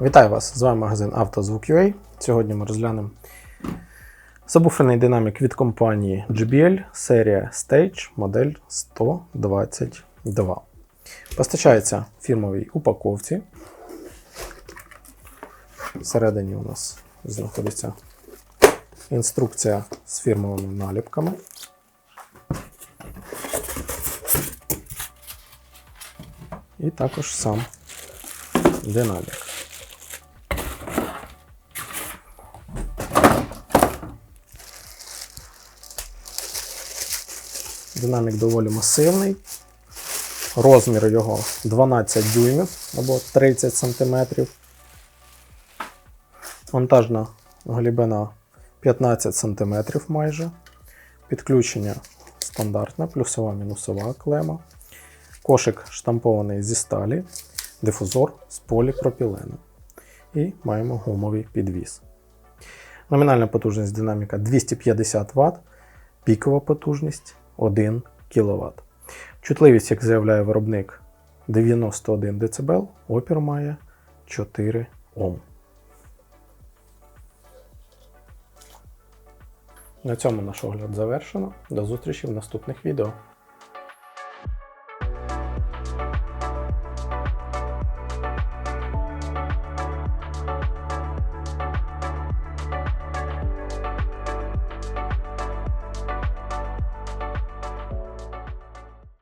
Вітаю вас! З вами магазин «Автозвук.UA». Сьогодні ми розглянемо забуферний динамік від компанії JBL, серія Stage, модель 122. Постачається в фірмовій упаковці. Всередині у нас знаходиться інструкція з фірмовими наліпками. І також сам динамік. Динамік доволі масивний. Розмір його 12 дюймів або 30 см. Монтажна глибина 15 см майже. Підключення стандартне, плюсова мінусова клема. Кошик штампований зі сталі, дифузор з поліпропілену. І маємо гумовий підвіс. Номінальна потужність динаміка 250 Вт, пікова потужність 1 кВт. Чутливість, як заявляє виробник, 91 дБ, опір має 4 Ом. На цьому наш огляд завершено. До зустрічі в наступних відео.